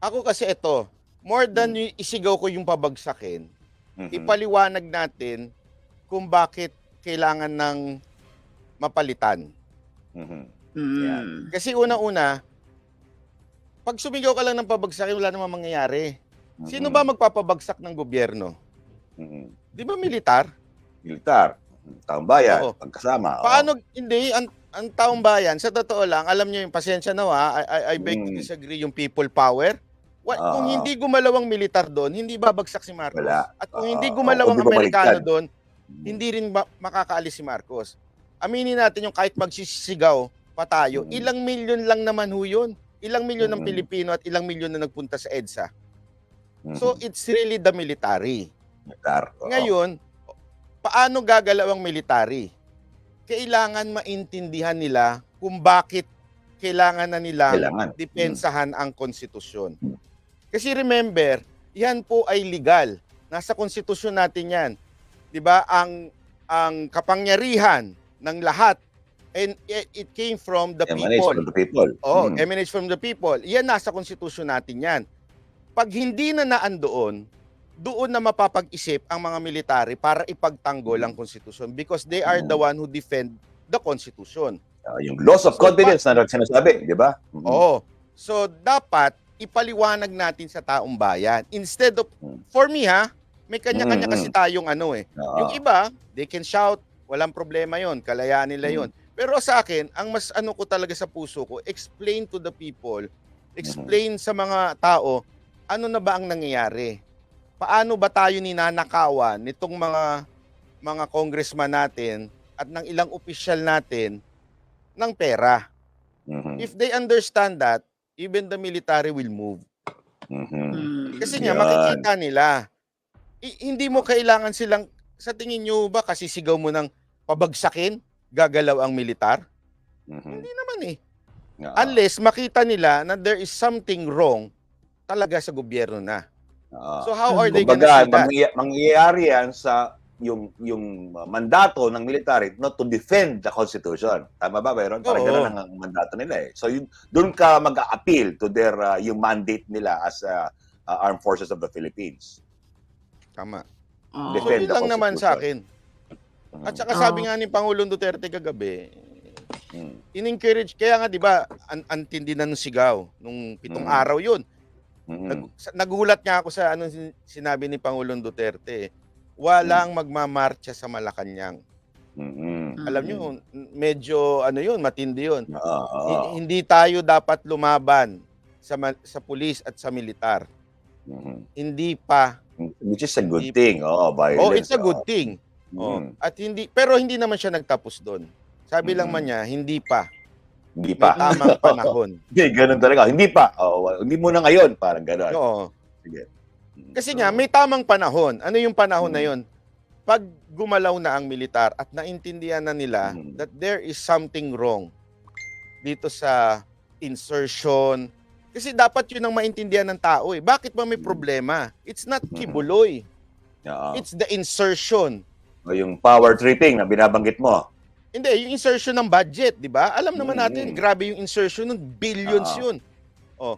Ako kasi ito, more than yung isigaw ko yung pabagsakin, Mhm. ipaliwanag natin kung bakit kailangan ng mapalitan. Mhm. Mm. Kasi una-una, pag sumigaw ka lang ng pabagsakin, wala namang mangyayari. Sino Mhm. ba magpapabagsak ng gobyerno? Mhm. Di ba militar? Militar, taong bayan, Oo. pagkasama. oo. Paano, hindi, ang, ang taong bayan, sa totoo lang, alam niyo yung pasensya na ha, I, I, I beg to Mm. disagree yung people power. Wa- kung Oo. hindi gumalaw ang militar doon, hindi babagsak si Marcos. Wala. At kung hindi gumalaw ang Kung di Amerikano doon, Mhm. hindi rin ma- makakaalis si Marcos. Aminin natin yung kahit magsisigaw pa tayo, Mm. ilang milyon lang naman ho yun. Ilang milyon ng Mm. Pilipino at ilang milyon na nagpunta sa EDSA. Mhm. So it's really the military. Militar. Ngayon, paano gagalaw ang military? Kailangan maintindihan nila kung bakit kailangan na nila Kailangan. depensahan ang konstitusyon. Kasi remember, yan po ay legal. Nasa konstitusyon natin yan. 'Di ba? Ang ang kapangyarihan ng lahat and it, came from the Emanates people. from the people. Oh, Mhm. emanates from the people. Yan nasa konstitusyon natin yan. Pag hindi na naandoon, doon na mapapag-isip ang mga military para ipagtanggol ang konstitusyon because they are the one who defend the constitution. Ah, yung loss of So, confidence na sinasabi, di ba? Mhm. Oo. So dapat ipaliwanag natin sa taong bayan instead of Mm. for me ha, may kanya-kanya Mm, kasi tayong ano eh. Yung iba, they can shout, walang problema 'yon, kalayaan nila Mm. 'yon. Pero sa akin, ang mas ano ko talaga sa puso ko, explain to the people, explain sa mga tao ano na ba ang nangyayari. Paano ba tayo ninanakawan nitong mga mga congressman natin at ng ilang opisyal natin ng pera. If they understand that, even the military will move. Mhm. Mm. Kasi nga Yan. makikita nila. I- hindi mo kailangan silang sa tingin nyo ba kasi sigaw mo ng pabagsakin, gagalaw ang militar? Mhm. Hindi naman eh. Oo. Unless makita nila na there is something wrong talaga sa gobyerno na. Oo. So how are they Kumbaga, gonna see that? mangya- mangyayari yan sa yung yung mandato ng military not to defend the constitution. Tama ba, Byron? Parang Oo. ganun ang, mandato nila eh. So yun doon ka mag-appeal to their uh, yung mandate nila as uh, uh, armed forces of the Philippines. Tama. So Defend yun the lang naman sa akin. Mhm. At saka sabi nga ni Pangulong Duterte kagabi, Mhm. in-encourage, kaya nga di ba, an antindi na nung sigaw, nung pitong Mm. araw yun. Mhm. Nag, sa- nagulat nga ako sa ano sin- sinabi ni Pangulong Duterte. Walang magmamarcha sa Malacanang. Mhm. Alam nyo, medyo ano yun, matindi yun. Hi- Hindi tayo dapat lumaban sa ma- sa pulis at sa militar. Mhm. Hindi pa. Which is a good Hindi- thing. Oo, violence. Oh, it's a good thing. Oh. Mhm. At hindi pero hindi naman siya nagtapos doon. Sabi lang Mhm. man niya, hindi pa. Hindi May pa. tamang panahon. Hindi, ganun talaga. Hindi pa. Oo, hindi mo na ngayon. Parang ganun. Oo. Sige. Kasi nga, may tamang panahon. Ano yung panahon na Mm. yon? Pag gumalaw na ang militar at naintindihan na nila Mm. that there is something wrong dito sa insertion. Kasi dapat yun ang maintindihan ng tao eh. Bakit ba may Mm. problema? It's not kibuloy. It's the insertion. O yung power tripping na binabanggit mo. Hindi, yung insertion ng budget, di ba? Alam naman natin, grabe yung insertion ng billions Oo. yun. Oh.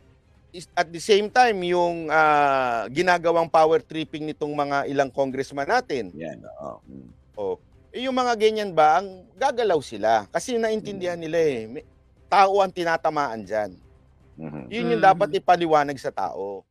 At the same time, yung ah, ginagawang power tripping nitong mga ilang congressman natin, Yan. Oo. Mm. Oh, eh, yung mga ganyan ba, ang gagalaw sila. Kasi naintindihan Mm. nila eh. May, tao ang tinatamaan dyan. Mhm. Yun yung dapat ipaliwanag sa tao.